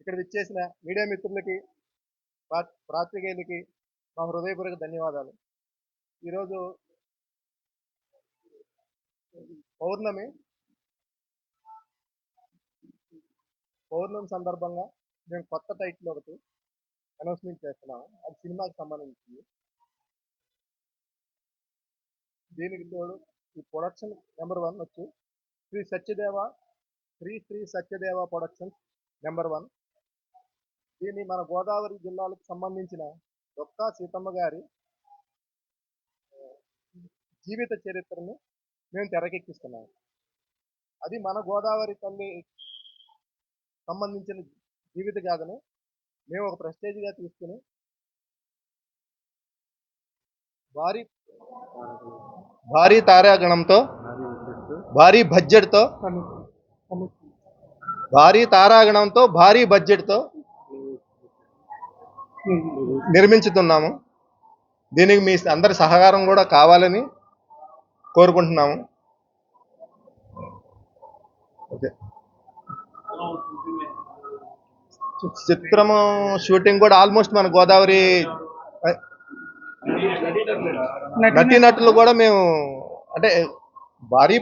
ఇక్కడ విచ్చేసిన మీడియా మిత్రులకి పా- పాత్రికేయులకి మా హృదయపూర్వక ధన్యవాదాలు. ఈరోజు పౌర్ణమి. పౌర్ణమి సందర్భంగా మేము కొత్త టైటిల్ ఒకటి అనౌన్స్మెంట్ చేస్తున్నాము అది సినిమాకి సంబంధించింది. దీనికి తోడు ఈ ప్రొడక్షన్ నెంబర్ వన్ వచ్చి Shri Satyadeva Shri Shri Satyadeva productions number one. దీన్ని మన గోదావరి జిల్లాలకు సంబంధించిన దొక్కా సీతమ్మ గారి జీవిత చరిత్రను మేము తెరకెక్కిస్తున్నాము. అది మన గోదావరి తల్లి సంబంధించిన జీవిత గాథను మేము ఒక ప్రెస్టేజ్గా తీసుకుని భారీ భారీ తారాగణంతో భారీ బడ్జెట్తో భారీ తారాగణంతో భారీ బడ్జెట్తో నిర్మించుతున్నాము. దీనికి మీ అందరి సహకారం కూడా కావాలని కోరుకుంటున్నాము. ఓకే. చిత్రము షూటింగ్ కూడా ఆల్మోస్ట్ మన గోదావరి నటీనటులు కూడా మేము అంటే భారీ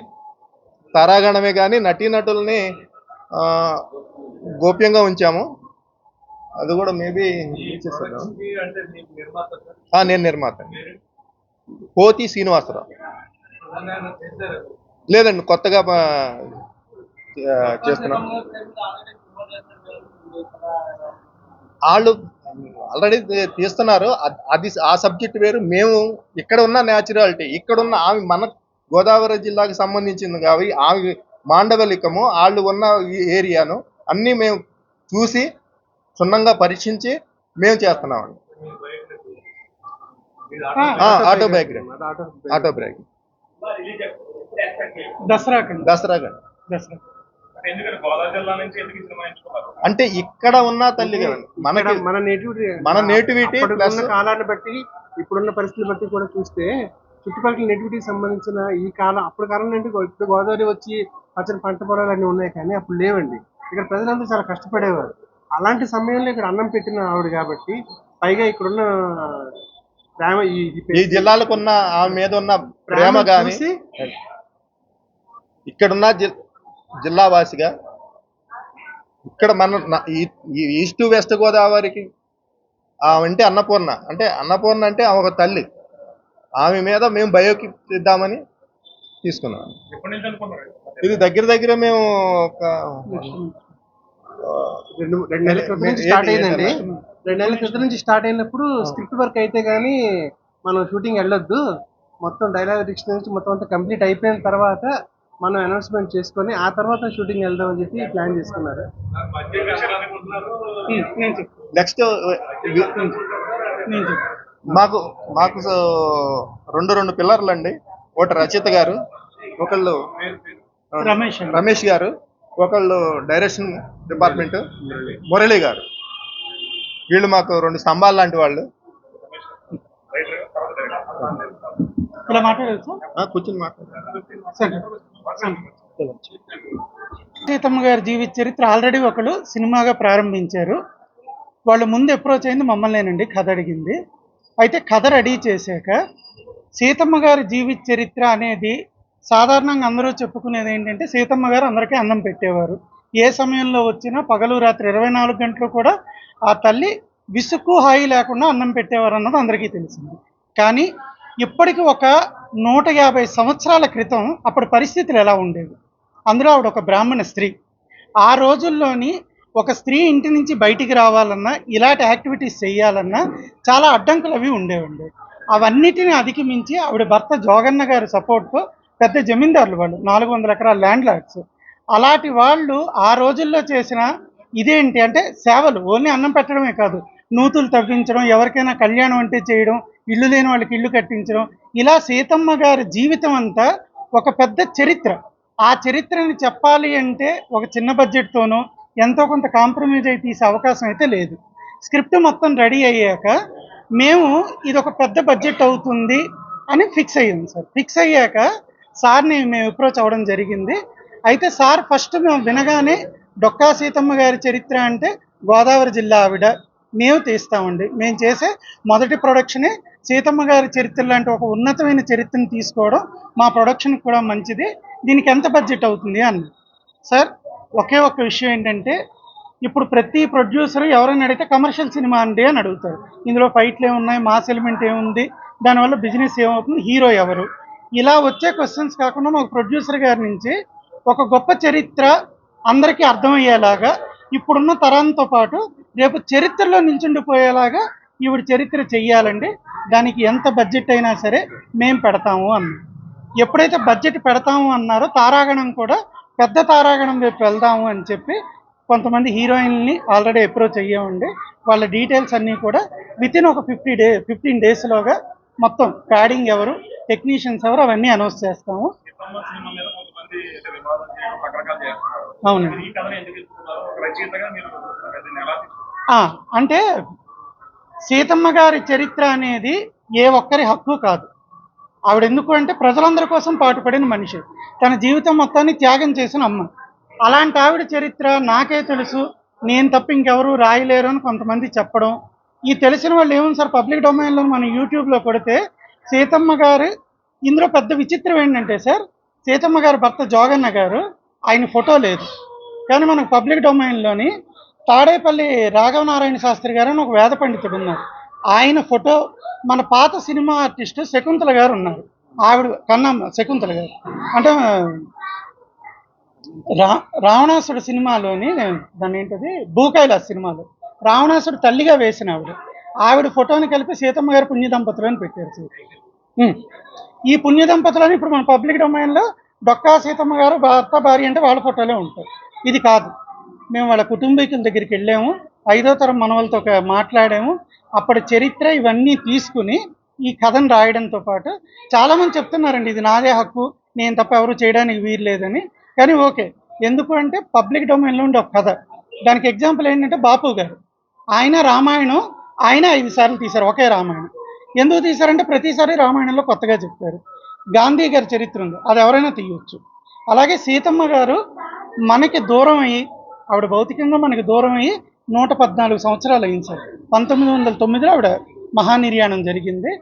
తారాగణమే కానీ నటీనటుల్ని గోప్యంగా ఉంచాము. అది కూడా మేబీ నేను నిర్మాత. పోతి శ్రీనివాసరావు. లేదండి కొత్తగా చేస్తున్నాం. వాళ్ళు ఆల్రెడీ తీస్తున్నారు. అద్- ఆ సబ్జెక్ట్ వేరు. మేము ఇక్కడ ఉన్న న్యాచురాలిటీ ఇక్కడ ఉన్న ఆమె మన గోదావరి జిల్లాకి సంబంధించింది కాబట్టి ఆమె మాండవలికము వాళ్ళు ఉన్న ఈ ఏరియాను అన్నీ మేము చూసి క్షుణ్ణంగా పరీక్షించి మేము చేస్తున్నామండి. ఆటోబయోగ్రఫీ. ఆటోబయోగ్రఫీ. దసరా అంటే ఇక్కడ ఉన్న తల్లి మన నేటివిటీ మన నేటివిటీ ప్లస్ ఉన్న కాలాన్ని బట్టి ఇప్పుడున్న పరిస్థితులు బట్టి కూడా చూస్తే చుట్టుపక్కల నేటివిటీకి సంబంధించిన ఈ కాలం అప్పుడు కాలం అంటే గో- ఇప్పుడు గోదావరి వచ్చి పచ్చని పంట పొలాలు అన్నీ ఉన్నాయి కానీ అప్పుడు లేవండి. ఇక్కడ ప్రజలందరూ చాలా కష్టపడేవారు. అలాంటి సమయంలో ఇక్కడ అన్నం పెట్టిన ఆవిడ కాబట్టి పైగా ఇక్కడున్న ప్రేమ ఈ జిల్లాలకు ఉన్న ఆమె మీద ఉన్న ప్రేమ చూసి ఇక్కడున్న జిల్లావాసిగా ఇక్కడ మన ఈ ఈస్ట్ వెస్ట్ గోదావరికి ఆమె అంటే అన్నపూర్ణ. అంటే అన్నపూర్ణ అంటే ఆమె ఒక తల్లి. ఆమె మీద మేము బయోకిప్ ఇద్దామని తీసుకున్నాం ఇది దగ్గర దగ్గర మేము ఒక రెండు రెండు నెలల స్టార్ట్ అయిందండి. అలా? రెండు నెలల క్రితం నుంచి స్టార్ట్ అయినప్పుడు స్క్రిప్ట్ వర్క్ అయితే గానీ మనం షూటింగ్ వెళ్ళొద్దు. మొత్తం డైలాగ్ డిక్షన్ నుంచి మొత్తం అంతా కంప్లీట్ అయిపోయిన తర్వాత మనం అనౌన్స్మెంట్ చేసుకొని ఆ తర్వాత షూటింగ్ వెళ్దాం అని చెప్పి ప్లాన్ చేసుకున్నారు. నెక్స్ట్ మాకు మాకు సో రెండు రెండు పిల్లర్లు అండి ఒకటి రచిత గారు ఒకళ్ళు రమేష్ రమేష్ గారు ఒకళ్ళు డైరెక్షన్ డిపార్ట్మెంట్ మురళి గారు. వీళ్ళు మాకు రెండు స్తంభాలు లాంటి వాళ్ళు. కూర్చుని సీతమ్మ గారి జీవిత చరిత్ర ఆల్రెడీ ఒకళ్ళు సినిమాగా ప్రారంభించారు. వాళ్ళు ముందు అప్రోచ్ అయింది మమ్మల్నేనండి కథ అడిగింది. అయితే కథ రెడీ చేశాక సీతమ్మ గారి జీవిత చరిత్ర అనేది సాధారణంగా అందరూ చెప్పుకునేది ఏంటంటే సీతమ్మ గారు అందరికీ అన్నం పెట్టేవారు. ఏ సమయంలో వచ్చినా పగలు రాత్రి ఇరవై నాలుగు గంటలు కూడా ఆ తల్లి విసుక్కు హాయి లేకుండా అన్నం పెట్టేవారు అన్నది అందరికీ తెలిసింది. కానీ ఇప్పటికి ఒక నూట యాభై సంవత్సరాల క్రితం అప్పటి పరిస్థితులు ఎలా ఉండేవి? అందులో ఆవిడ ఒక బ్రాహ్మణ స్త్రీ. ఆ రోజుల్లోని ఒక స్త్రీ ఇంటి నుంచి బయటికి రావాలన్నా ఇలాంటి యాక్టివిటీస్ చేయాలన్నా చాలా అడ్డంకులు అవి ఉండేవండి. అవన్నిటిని అధిగమించి ఆవిడ భర్త జోగన్న గారి సపోర్ట్తో పెద్ద జమీందారులు వాళ్ళు నాలుగు వందల ఎకరాల ల్యాండ్ లాడ్స్ అలాంటి వాళ్ళు ఆ రోజుల్లో చేసిన ఇదేంటి అంటే సేవలు. ఓన్లీ అన్నం పెట్టడమే కాదు. నూతులు తవ్వించడం ఎవరికైనా కళ్యాణం అంటే చేయడం ఇల్లు లేని వాళ్ళకి ఇల్లు కట్టించడం. ఇలా సీతమ్మ గారి జీవితం అంతా ఒక పెద్ద చరిత్ర. ఆ చరిత్రని చెప్పాలి అంటే ఒక చిన్న బడ్జెట్తోనో ఎంతో కొంత కాంప్రమైజ్ అయి తీసే అవకాశం అయితే లేదు. స్క్రిప్ట్ మొత్తం రెడీ అయ్యాక మేము ఇది ఒక పెద్ద బడ్జెట్ అవుతుంది అని ఫిక్స్ అయ్యాం సార్. ఫిక్స్ అయ్యాక సార్ని మేము అప్రోచ్ అవ్వడం జరిగింది. అయితే సార్ ఫస్ట్ మేము వినగానే డొక్కా సీతమ్మ గారి చరిత్ర అంటే గోదావరి జిల్లా ఆవిడ. మేము తీస్తామండి. మేము చేసే మొదటి ప్రొడక్షనే సీతమ్మ గారి చరిత్ర లాంటి ఒక ఉన్నతమైన చరిత్రను తీసుకోవడం మా ప్రొడక్షన్ కూడా మంచిది. దీనికి ఎంత బడ్జెట్ అవుతుంది అన్న? సార్ ఒకే ఒక్క విషయం ఏంటంటే ఇప్పుడు ప్రతి ప్రొడ్యూసర్ ఎవరైనా అడిగితే కమర్షియల్ సినిమా అండి అని అడుగుతారు. ఇందులో ఫైట్లు ఏమున్నాయి మాస్ ఎలిమెంట్ ఏముంది దానివల్ల బిజినెస్ ఏమవుతుంది హీరో ఎవరు? ఇలా వచ్చే క్వశ్చన్స్ కాకుండా మాకు ప్రొడ్యూసర్ గారి నుంచి ఒక గొప్ప చరిత్ర అందరికీ అర్థమయ్యేలాగా ఇప్పుడున్న తరంతో పాటు రేపు చరిత్రలో నిల్చుండిపోయేలాగా ఈవిడ చరిత్ర చెయ్యాలండి. దానికి ఎంత బడ్జెట్ అయినా సరే మేము పెడతాము అన్నాం ఎప్పుడైతే బడ్జెట్ పెడతాము అన్నారో తారాగణం కూడా పెద్ద తారాగణం వైపు వెళ్దాము అని చెప్పి కొంతమంది హీరోయిన్ని ఆల్రెడీ అప్రోచ్ అయ్యామండి. వాళ్ళ డీటెయిల్స్ అన్నీ కూడా విత్ ఇన్ ఒక ఫిఫ్టీ డే ఫిఫ్టీన్ డేస్లోగా మొత్తం ప్యాడింగ్ ఎవరు టెక్నీషియన్స్ ఎవరు అవన్నీ అనౌన్స్ చేస్తాము. అవునండి అంటే సీతమ్మ గారి చరిత్ర అనేది ఏ ఒక్కరి హక్కు కాదు. ఆవిడ ఎందుకు అంటే ప్రజలందరి కోసం పాటుపడిన మనిషి. తన జీవితం మొత్తాన్ని త్యాగం చేసిన అమ్మ. అలాంటి ఆవిడ చరిత్ర నాకే తెలుసు. నేను తప్ప ఇంకెవరు రాయలేరు అని కొంతమంది చెప్పడం. ఈ తెలిసిన వాళ్ళు ఏముంది సార్? పబ్లిక్ డొమైన్లో మన యూట్యూబ్లో కొడితే సీతమ్మ గారు ఇందులో పెద్ద విచిత్రం ఏంటంటే సార్ సీతమ్మ గారి భర్త జోగన్న గారు ఆయన ఫోటో లేదు. కానీ మనకు పబ్లిక్ డొమైన్లోని తాడేపల్లి రాఘవనారాయణ శాస్త్రి గారు ఒక వేద పండితుడు ఉన్నారు. ఆయన ఫోటో మన పాత సినిమా ఆర్టిస్ట్ శకుంతల గారు ఉన్నారు. ఆవిడ కన్నమ్మ శకుంతల గారు. అంటే రా రావణాసుడు సినిమాలోని దాన్ని ఏంటది? భూకైలాస్ సినిమాలో. రావణాసుడు తల్లిగా వేసిన ఆవిడ. ఆవిడ ఫోటోని కలిపి సీతమ్మ గారి పుణ్య దంపతులు అని పెట్టారు ఈ పుణ్య దంపతులని ఇప్పుడు మన పబ్లిక్ డొమైన్లో డొక్కా సీతమ్మ గారు భర్త భార్య అంటే వాళ్ళ ఫోటోలే ఉంటాయి. ఇది కాదు. మేము వాళ్ళ కుటుంబీకుల దగ్గరికి వెళ్ళాము. ఐదో తరం మనవలతో మాట్లాడాము. అప్పటి చరిత్ర ఇవన్నీ తీసుకుని ఈ కథను రాయడంతో పాటు చాలామంది చెప్తున్నారండి ఇది నాదే హక్కు నేను తప్ప ఎవరు చేయడానికి వీలు లేదని కానీ ఓకే ఎందుకు అంటే పబ్లిక్ డొమైన్లో ఉండే ఒక కథ. దానికి ఎగ్జాంపుల్ ఏంటంటే బాపు గారు. ఆయన రామాయణం ఆయన ఐదు సార్లు తీశారు ఒకే రామాయణం. ఎందుకు తీశారంటే ప్రతిసారి రామాయణంలో కొత్తగా చెప్పారు. గాంధీ గారి చరిత్ర ఉంది. అది ఎవరైనా తీయవచ్చు అలాగే సీతమ్మ గారు మనకి దూరం అయ్యి ఆవిడ భౌతికంగా మనకి దూరం అయ్యి నూట పద్నాలుగు సంవత్సరాలు అయింది సార్. పంతొమ్మిది వందల తొమ్మిదిలో ఆవిడ మహానిర్యాణం జరిగింది.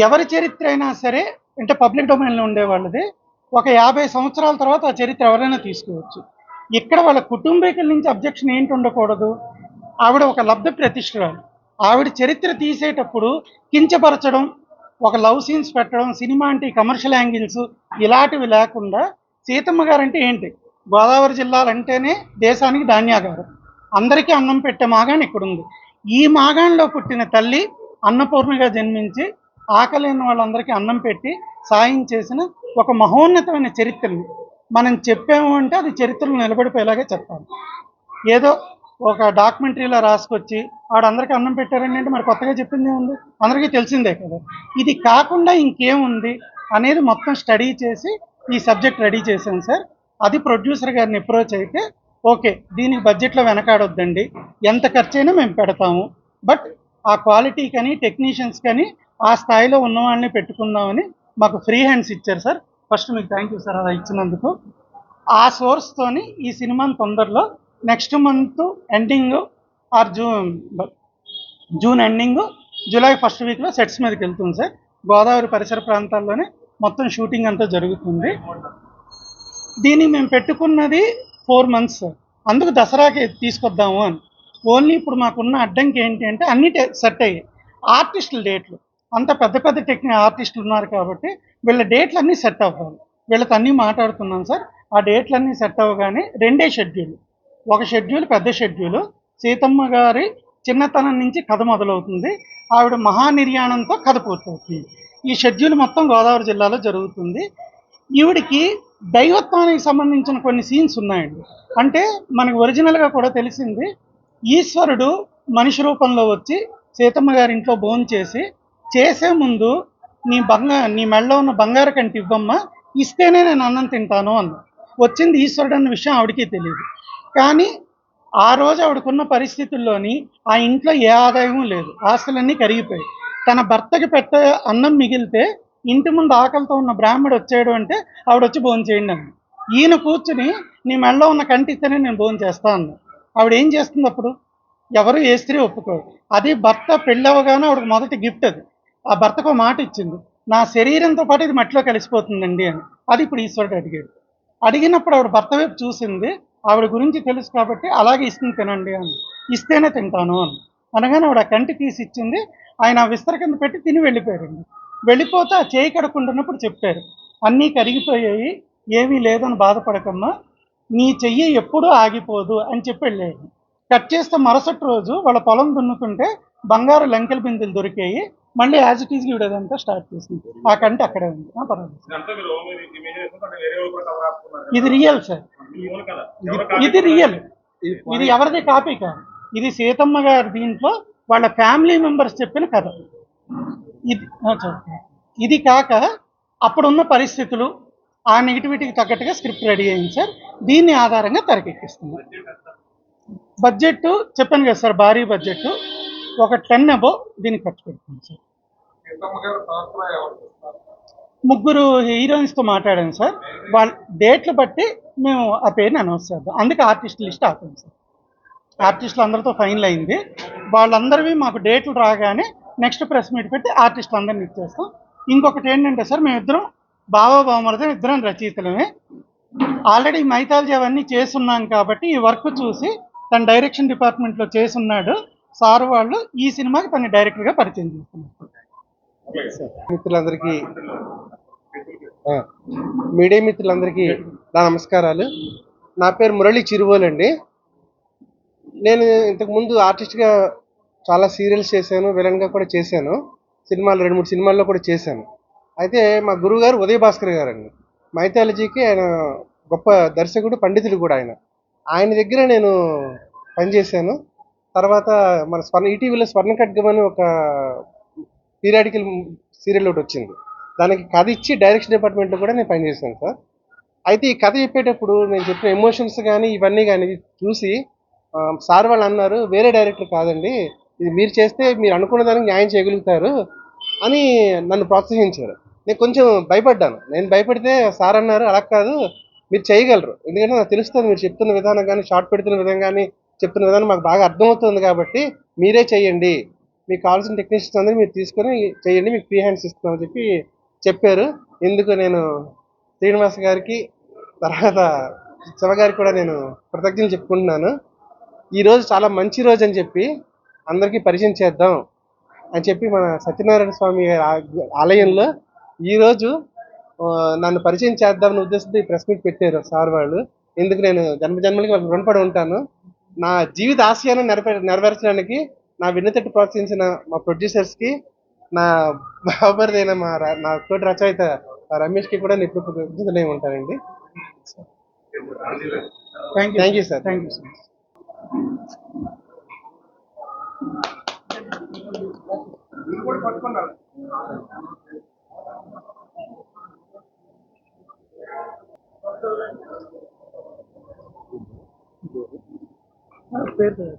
ఎవరి చరిత్ర అయినా సరే అంటే పబ్లిక్ డొమైన్లో ఉండే వాళ్ళది ఒక యాభై సంవత్సరాల తర్వాత ఆ చరిత్ర ఎవరైనా తీసుకోవచ్చు. ఇక్కడ వాళ్ళ కుటుంబీకుల నుంచి అబ్జెక్షన్ ఏంటి ఉండకూడదు? ఆవిడ ఒక లబ్ధ ప్రతిష్ఠరాలు ఆవిడ చరిత్ర తీసేటప్పుడు కించపరచడం ఒక లవ్ సీన్స్ పెట్టడం సినిమా అంటే కమర్షియల్ యాంగిల్స్ ఇలాంటివి లేకుండా సీతమ్మ గారు అంటే ఏంటి? గోదావరి జిల్లాలంటేనే దేశానికి ధాన్యాగారు. అందరికీ అన్నం పెట్టే మాగాణి ఇక్కడ ఉంది ఈ మాగాణిలో పుట్టిన తల్లి అన్నపూర్ణగా జన్మించి ఆకలిన వాళ్ళందరికీ అన్నం పెట్టి సాయం చేసిన ఒక మహోన్నతమైన చరిత్రని మనం చెప్పాము అంటే అది చరిత్రలో నిలబడిపోయేలాగే చెప్పాలి. ఏదో ఒక డాక్యుమెంటరీలో రాసుకొచ్చి ఆడందరికీ అన్నం పెట్టారండి అంటే మరి కొత్తగా చెప్పింది ఉంది అందరికీ తెలిసిందే కదా. ఇది కాకుండా ఇంకేముంది అనేది మొత్తం స్టడీ చేసి ఈ సబ్జెక్ట్ రెడీ చేశాను సార్. అది ప్రొడ్యూసర్ గారిని అప్రోచ్ అయితే ఓకే దీనికి బడ్జెట్లో వెనకాడొద్దండి. ఎంత ఖర్చైనా మేము పెడతాము. బట్ ఆ క్వాలిటీ కానీ టెక్నీషియన్స్ కానీ ఆ స్థాయిలో ఉన్న వాళ్ళని పెట్టుకుందామని మాకు ఫ్రీ హ్యాండ్స్ ఇచ్చారు సార్. ఫస్ట్ మీకు థ్యాంక్ యూ సార్ అలా ఇచ్చినందుకు. ఆ సోర్స్తోని ఈ సినిమాని తొందరలో next month ending or June June ending July first వీక్లో సెట్స్ మీదకి వెళ్తుంది సార్. గోదావరి పరిసర ప్రాంతాల్లోనే మొత్తం షూటింగ్ అంతా జరుగుతుంది. దీన్ని మేము పెట్టుకున్నది ఫోర్ మంత్స్ సార్. అందుకు దసరాకి తీసుకొద్దాము అని. ఓన్లీ ఇప్పుడు మాకున్న అడ్డంకి ఏంటి అంటే అన్ని సెట్ అయ్యాయి. ఆర్టిస్టుల డేట్లు. అంత పెద్ద పెద్ద టెక్నిక్ ఆర్టిస్టులు ఉన్నారు కాబట్టి వీళ్ళ డేట్లు అన్నీ సెట్ అవ్వాలి. వీళ్ళతో అన్నీ మాట్లాడుతున్నాం సార్. ఆ డేట్లన్నీ సెట్ అవ్వగానే రెండే షెడ్యూల్. ఒక షెడ్యూల్ పెద్ద షెడ్యూల్. సీతమ్మ గారి చిన్నతనం నుంచి కథ మొదలవుతుంది. ఆవిడ మహానిర్యాణంతో కథ పూర్తవుతుంది. ఈ షెడ్యూల్ మొత్తం గోదావరి జిల్లాలో జరుగుతుంది. ఈవిడికి దైవత్వానికి సంబంధించిన కొన్ని సీన్స్ ఉన్నాయండి. అంటే మనకు ఒరిజినల్గా కూడా తెలిసింది ఈశ్వరుడు మనిషి రూపంలో వచ్చి సీతమ్మ గారి ఇంట్లో భోజనం చేసి చేసే ముందు నీ బంగా నీ మెడలో ఉన్న బంగారు కంటి ఇవ్వమ్మా ఇస్తేనే నేను అన్నం తింటాను అన్న వచ్చింది ఈశ్వరుడు అన్న విషయం ఆవిడకి తెలియదు. కానీ ఆ రోజు ఆవిడకున్న పరిస్థితుల్లోని ఆ ఇంట్లో ఏ ఆదాయం లేదు. ఆస్తులన్నీ కరిగిపోయాయి. తన భర్తకి పెట్టే అన్నం మిగిలితే ఇంటి ముందు ఆకలితో ఉన్న బ్రాహ్మడు వచ్చాడు అంటే ఆవిడ వచ్చి భోజనం చేయండి ఈయన కూర్చుని నీ మెళ్ళలో ఉన్న కంటిస్తేనే నేను భోజనం చేస్తా అన్నా ఆవిడ ఏం చేస్తుంది అప్పుడు? ఎవరు ఏ స్త్రీ ఒప్పుకోరు. అది భర్త పెళ్ళవగానే ఆవిడకి మొదటి గిఫ్ట్ అది. ఆ భర్తకు మాట ఇచ్చింది. నా శరీరంతో పాటు ఇది మట్టిలో కలిసిపోతుందండి అని. అది ఇప్పుడు ఈశ్వరుడు అడిగాడు. అడిగినప్పుడు ఆవిడ భర్త వైపు చూసింది. ఆవిడ గురించి తెలుసు కాబట్టి అలాగే ఇస్తుంది తినండి అని. ఇస్తేనే తింటాను అని. అనగానే ఆవిడ కంటి తీసి ఇచ్చింది. ఆయన విస్తర కింద పెట్టి తిని వెళ్ళిపోయారండి. వెళ్ళిపోతే ఆ చేయి కడుక్కుంటున్నప్పుడు చెప్పారు అన్నీ కరిగిపోయాయి ఏమీ లేదని బాధపడకమ్మా. నీ చెయ్యి ఎప్పుడూ ఆగిపోదు అని చెప్పి వెళ్ళారు. కట్ చేస్తే మరుసటి రోజు వాళ్ళ పొలం దున్నుతుంటే బంగారు లంకెల బిందెలు దొరికాయి. మళ్ళీ యాజ్ ఇట్ ఈజ్ ఇవిడదంతా స్టార్ట్ చేసింది. ఆ కంటి అక్కడే ఉంది. పర్వాలేదు. ఇది రియల్ సార్. ఇది- రియల్ ఇది ఎవరిది కాపీ కాదు. ఇది సీతమ్మ గారి దీంట్లో వాళ్ళ ఫ్యామిలీ మెంబర్స్ చెప్పిన కథ. ఇది. ఇది కాక అప్పుడున్న పరిస్థితులు ఆ నెగిటివిటీకి తగ్గట్టుగా స్క్రిప్ట్ రెడీ అయింది సార్ దీన్ని ఆధారంగా తెరకెక్కిస్తుంది బడ్జెట్ చెప్పాను కదా సార్ భారీ బడ్జెట్ ఒక టెన్ అబో దీనికి ఖర్చు పెడుతుంది సార్. ముగ్గురు హీరోయిన్స్తో మాట్లాడాను సార్. వాళ్ళ డేట్లు బట్టి మేము ఆ పేరుని అనౌన్స్ చేద్దాం. అందుకే ఆర్టిస్ట్ లిస్ట్ ఆపాం సార్. ఆర్టిస్టులు అందరితో ఫైనల్ అయింది. వాళ్ళందరివి మాకు డేట్లు రాగానే నెక్స్ట్ ప్రెస్ మీట్ పెట్టి ఆర్టిస్టులు అందరిని ఇచ్చేస్తాం. ఇంకొకటి ఏంటంటే సార్ మేమిద్దరం బాబా బావమరదం ఇద్దరం రచయితలమే. ఆల్రెడీ మైథాలజీ అవన్నీ చేస్తున్నాం కాబట్టి ఈ వర్క్ చూసి తన డైరెక్షన్ డిపార్ట్మెంట్లో చేసున్నాడు సార్ వాళ్ళు ఈ సినిమాకి తన డైరెక్టర్గా పరిచయం చేస్తున్నారు. మిత్రులందరికీ మీడియా మిత్రులందరికీ నా నమస్కారాలు. నా పేరు మురళి చిరువోలు అండి. నేను ఇంతకుముందు ఆర్టిస్ట్గా చాలా సీరియల్స్ చేశాను విలన్గా కూడా చేశాను. సినిమాలు రెండు మూడు సినిమాల్లో కూడా చేశాను. అయితే మా గురువు గారు ఉదయ భాస్కర్ గారు అండి మైథాలజీకి ఆయన గొప్ప దర్శకుడు పండితుడు కూడా ఆయన. ఆయన దగ్గర నేను పనిచేశాను. తర్వాత మన స్వర్ణ ఈటీవీలో స్వర్ణ ఖడ్గం అని ఒక పీరియాడికల్ సీరియల్ ఒకటి వచ్చింది. దానికి కథ ఇచ్చి డైరెక్షన్ డిపార్ట్మెంట్లో కూడా నేను పనిచేశాను సార్. అయితే ఈ కథ చెప్పేటప్పుడు నేను చెప్పిన ఎమోషన్స్ కానీ ఇవన్నీ కానీ చూసి సార్ వాళ్ళు అన్నారు వేరే డైరెక్టర్ కాదండి. ఇది మీరు చేస్తే మీరు అనుకున్న దానికి న్యాయం చేయగలుగుతారు అని నన్ను ప్రోత్సహించారు. నేను కొంచెం భయపడ్డాను. నేను భయపడితే సార్ అన్నారు అలా కాదు. మీరు చేయగలరు. ఎందుకంటే నాకు తెలుస్తుంది మీరు చెప్తున్న విధానం కానీ షార్ట్ పెడుతున్న విధానం కానీ చెప్తున్న విధానం మాకు బాగా అర్థమవుతుంది కాబట్టి మీరే చేయండి. మీకు కావాల్సిన టెక్నీషియన్స్ అందరూ మీరు తీసుకొని చేయండి మీకు ఫ్రీ హ్యాండ్స్ ఇస్తున్నామని చెప్పి చెప్పారు. ఎందుకు నేను శ్రీనివాస్ గారికి తర్వాత శివ గారికి కూడా నేను కృతజ్ఞతలు చెప్పుకుంటున్నాను. ఈ రోజు చాలా మంచి రోజు అని చెప్పి అందరికీ పరిచయం చేద్దాం అని చెప్పి మన సత్యనారాయణ స్వామి ఆలయంలో ఈరోజు నన్ను పరిచయం చేద్దామనే ఉద్దేశంతో ఈ ప్రెస్ మీట్ పెట్టారు సార్ వాళ్ళు. ఎందుకు నేను జన్మజన్మలకి వాళ్ళకి రుణపడి ఉంటాను. నా జీవిత ఆశయాన్ని నెరవే నెరవేర్చడానికి నా విన్నతట్టు ప్రోత్సహించిన మా ప్రొడ్యూసర్స్కి నా బాబరిదైన మా నా తోటి రచయిత రమేష్కి కూడా నేను ఎప్పుడు కృతజ్ఞతలై ఉంటానండి. Thank you sir thank you sir perda.